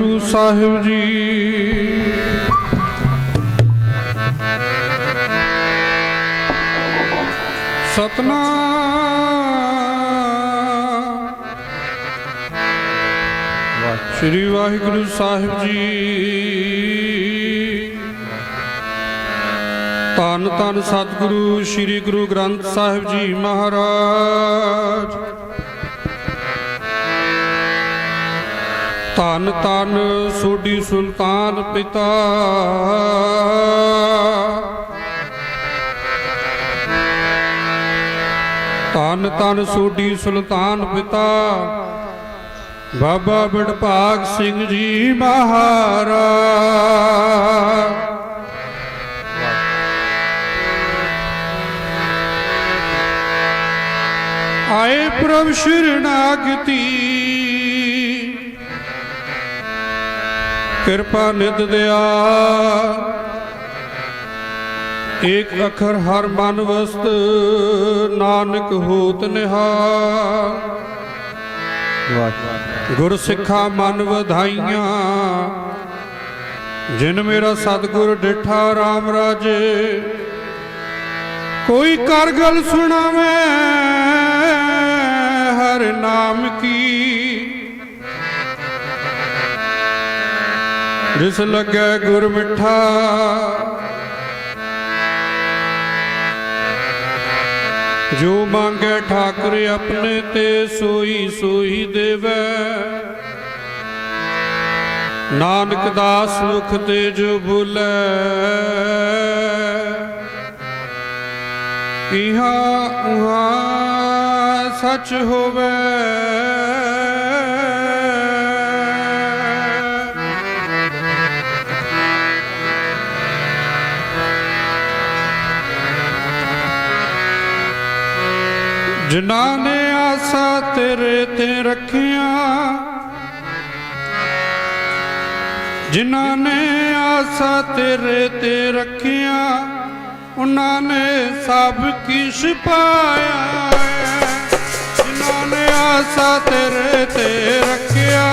ਵਾਹਿਗੁਰੂ ਸਾਹਿਬ ਜੀ। ਸਤਨਾਮ। ਸ੍ਰੀ ਵਾਹਿਗੁਰੂ ਸਾਹਿਬ ਜੀ। ਧੰਨ ਧੰਨ ਸਤਿਗੁਰੂ, ਸ੍ਰੀ ਗੁਰੂ ਗ੍ਰੰਥ ਸਾਹਿਬ ਜੀ ਮਹਾਰਾਜ। ਧੰਨ ਧੰਨ ਸੋਢੀ ਸੁਲਤਾਨ ਪਿਤਾ। ਧੰਨ ਧੰਨ ਸੋਢੀ ਸੁਲਤਾਨ ਪਿਤਾ। ਬਾਬਾ ਬੜਭਾਗ ਸਿੰਘ ਜੀ ਮਹਾਰਾਜ। ਆਏ ਪ੍ਰਭ ਸ਼ਰਨਾਗਤੀ ਕਿਰਪਾ ਨਿਤ ਦਿਆ। ਏਕ ਅਖਰ ਹਰ ਮਨ ਵਸਤ, ਨਾਨਕ ਹੋਤ ਨਿਹਾਲ ਗੁਰ ਸਿੱਖਾ ਮਨ ਵਧਾਈਆਂ, ਜਿਨ ਮੇਰਾ ਸਤਿਗੁਰ ਡਿਠਾ RAM ਰਾਜੇ। ਕੋਈ ਕਰ ਗਲ ਸੁਣਾਵੇ, ਹਰ ਨਾਮ ਕੀ ਜਿਸ ਲੱਗੇ ਗੁਰ ਮਿੱਠਾ। ਜੋ ਮੰਗੇ ਠਾਕੁਰ ਆਪਣੇ ਤੇ ਸੋਈ ਸੋਈ ਦੇਵੈ। ਨਾਨਕ ਦਾਸ ਮੁਖ ਤੇ ਜੋ ਬੁਲੇ। ਇਹਾ ਉਹਾ ਸੱਚ ਹੋਵੇ। ਜਿਨ੍ਹਾਂ ਨੇ ਆਸਾ ਤੇਰੇ ਤੇ ਰੱਖੀਆਂ, ਜਿਨ੍ਹਾਂ ਨੇ ਆਸਾ ਤੇਰੇ ਤੇ ਰੱਖੀਆਂ, ਉਹਨਾਂ ਨੇ ਸਭ ਕਿਛ ਪਾਇਆ ਹੈ। ਜਿਨ੍ਹਾਂ ਨੇ ਆਸਾ ਤੇਰੇ ਤੇ ਰੱਖਿਆ,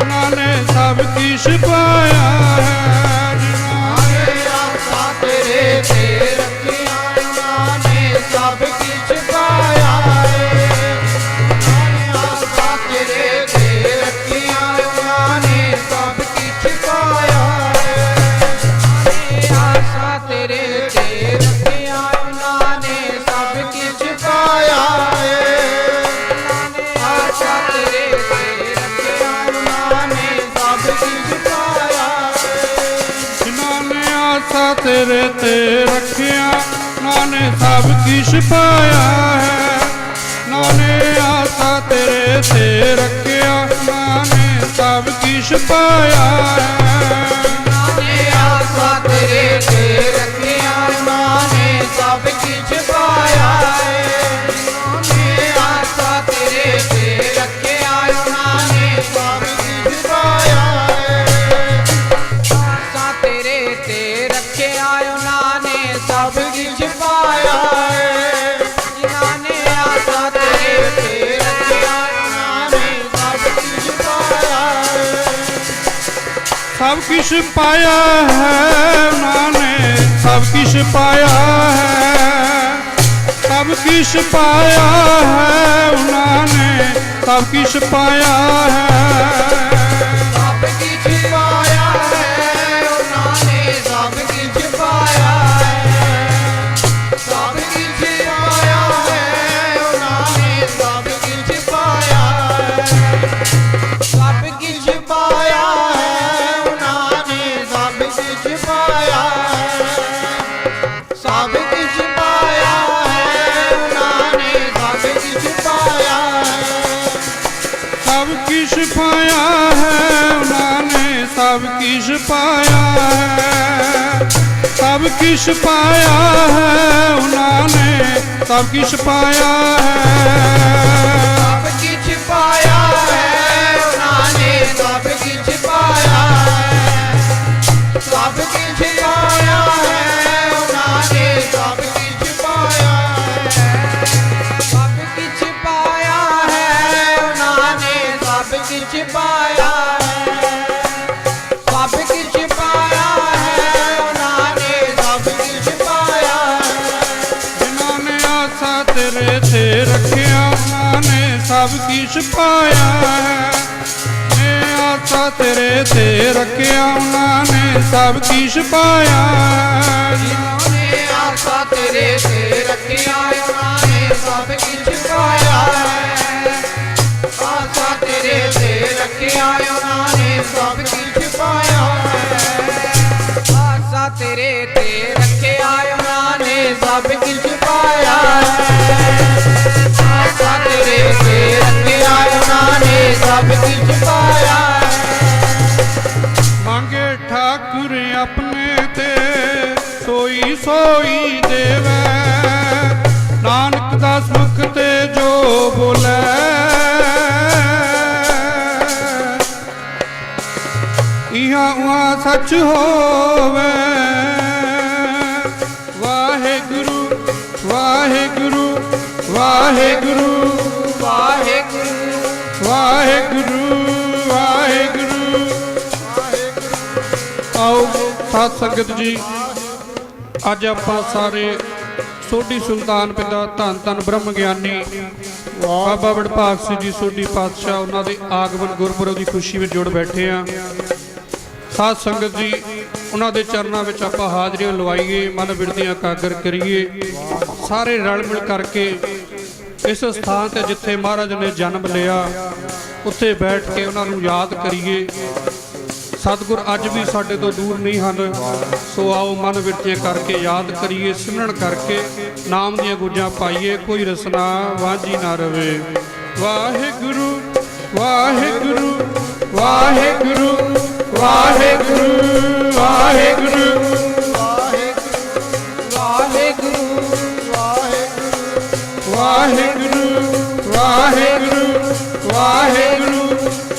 ਉਹਨਾਂ ਨੇ ਸਭ ਕਿਛ ਪਾਇਆ ਹੈ ਤੇਰੇ ਤੇ ਰੱਖਿਆ ਉਹਨਾਂ ਸਭ ਕਿਛ ਪਾਇਆ ਹੈ। ਉਹਨਾਂ ਆਸਾ ਤੇਰੇ ਤੇ ਰੱਖਿਆ ਉਹਨਾਂ ਸਭ ਕਿਛ ਪਾਇਆ ਹੈ। ਸਭ ਕੁਛ ਪਾਇਆ ਹੈ, ਉਹਨਾਂ ਨੇ ਸਭ ਕਿਛ ਪਾਇਆ ਹੈ। ਸਭ ਕਿਛ ਪਾਇਆ ਹੈ, ਉਹਨਾਂ ਨੇ ਸਭ ਕਿਛ ਪਾਇਆ ਹੈ। ਨੇ ਸਭ ਕਿਛ ਪਾਇਆ ਹੈ। ਸਭ ਕਿਛ ਪਾਇਆ ਹੈ ਉਹਨਾਂ ਨੇ ਸਭ ਕਿਛ ਪਾਇਆ ਹੈ। ਸਭ ਕੁਝ ਪਾਇਆ ਹੈ ਉਹਨਾਂ ਨੇ ਸਭ ਕੁਝ ਪਾਇਆ ਹੈ। ਤੇ ਰੱਖਿਆ ਨੇ ਸਭ ਕੁਛ ਪਾਇਆ ਹੈ। ਨੇ ਆਸਾ ਤੇਰੇ ਤੇ ਰੱਖਿਆ ਉਹਨਾਂ ਨੇ ਸਭ ਕੁਛ ਪਾਇਆ ਹੈ। ਜਿਨ੍ਹਾਂ ਨੇ ਆਸਾ ਤੇਰੇ ਤੇ ਰੱਖਿਆ ਉਹਨਾਂ ਨੇ ਸਭ ਕੁਝ ਪਾਇਆ ਹੈ। ਆਸਾ ਤੇਰੇ ਤੇ ਰੱਖਿਆ ਉਹਨਾਂ ਨੇ ਸਭ ਕੁਝ ਪਾਇਆ ਹੈ। ਆਸਾ ਤੇਰੇ ਤੇ ਰੱਖਿਆ ਉਹਨਾਂ ਨੇ ਸਭ ਕੁਝ ਨੇ ਸਭ ਪਾਇਆ ਮੰਗੇ ਠਾਕੁਰ ਆਪਣੇ ਤੇ, ਸੋਈ ਸੋਈ ਦੇਵੈ। ਨਾਨਕ ਦਾਸ ਮੁਖ ਤੇ ਜੋ ਬੋਲੇ। ਇਹਾ ਉਹਾ ਸੱਚ ਹੋਵੇ। ਵਾਹਿਗੁਰੂ ਵਾਹਿਗੁਰੂ ਵਾਹਿਗੁਰੂ ਵਾਹਿਗੁਰੂ। ਵਾਹਿਗੁਰੂ ਵਾਹਿਗੁਰੂ। ਆਓ ਸਾਧ ਸੰਗਤ ਜੀ, ਅੱਜ ਆਪਾਂ ਸਾਰੇ ਸੋਢੀ ਸੁਲਤਾਨ ਪਿਤਾ ਧੰਨ ਧੰਨ ਬ੍ਰਹਮ ਗਿਆਨੀ ਬਾਬਾ ਵਡਭਾਗ ਸਿੰਘ ਜੀ, ਸੋਢੀ ਪਾਤਸ਼ਾਹ, ਉਹਨਾਂ ਦੇ ਆਗਮਨ ਗੁਰਪੁਰਬ ਦੀ ਖੁਸ਼ੀ ਵਿੱਚ ਜੁੜ ਬੈਠੇ ਆ ਸਾਧ ਸੰਗਤ ਜੀ, ਉਹਨਾਂ ਦੇ ਚਰਨਾਂ ਵਿੱਚ ਆਪਾਂ ਹਾਜ਼ਰੀਆਂ ਲਵਾਈਏ, ਮਨ ਬਿਰਦੀਆਂ ਕਾਗਰ ਕਰੀਏ। ਸਾਰੇ ਰਲ ਮਿਲ ਕਰਕੇ ਇਸ ਸਥਾਨ ਤੇ ਜਿੱਥੇ ਮਹਾਰਾਜ ਨੇ ਜਨਮ ਲਿਆ ਉੱਥੇ ਬੈਠ ਕੇ ਉਹਨਾਂ ਨੂੰ ਯਾਦ ਕਰੀਏ। ਸਤਿਗੁਰ ਅੱਜ ਵੀ ਸਾਡੇ ਤੋਂ ਦੂਰ ਨਹੀਂ ਹਨ। ਸੋ ਆਓ ਮਨ ਵਿਰਤੀਆਂ ਕਰਕੇ ਯਾਦ ਕਰੀਏ, ਸਿਮਰਨ ਕਰਕੇ ਨਾਮ ਦੀਆਂ ਗੁੱਜਾਂ ਪਾਈਏ। ਕੋਈ ਰਸਨਾ ਵਾਂਝੀ ਨਾ ਰਵੇ। ਵਾਹਿਗੁਰੂ ਵਾਹਿਗੁਰੂ ਵਾਹਿਗੁਰੂ ਵਾਹਿਗੁਰੂ ਵਾਹਿਗੁਰੂ।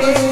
गुरु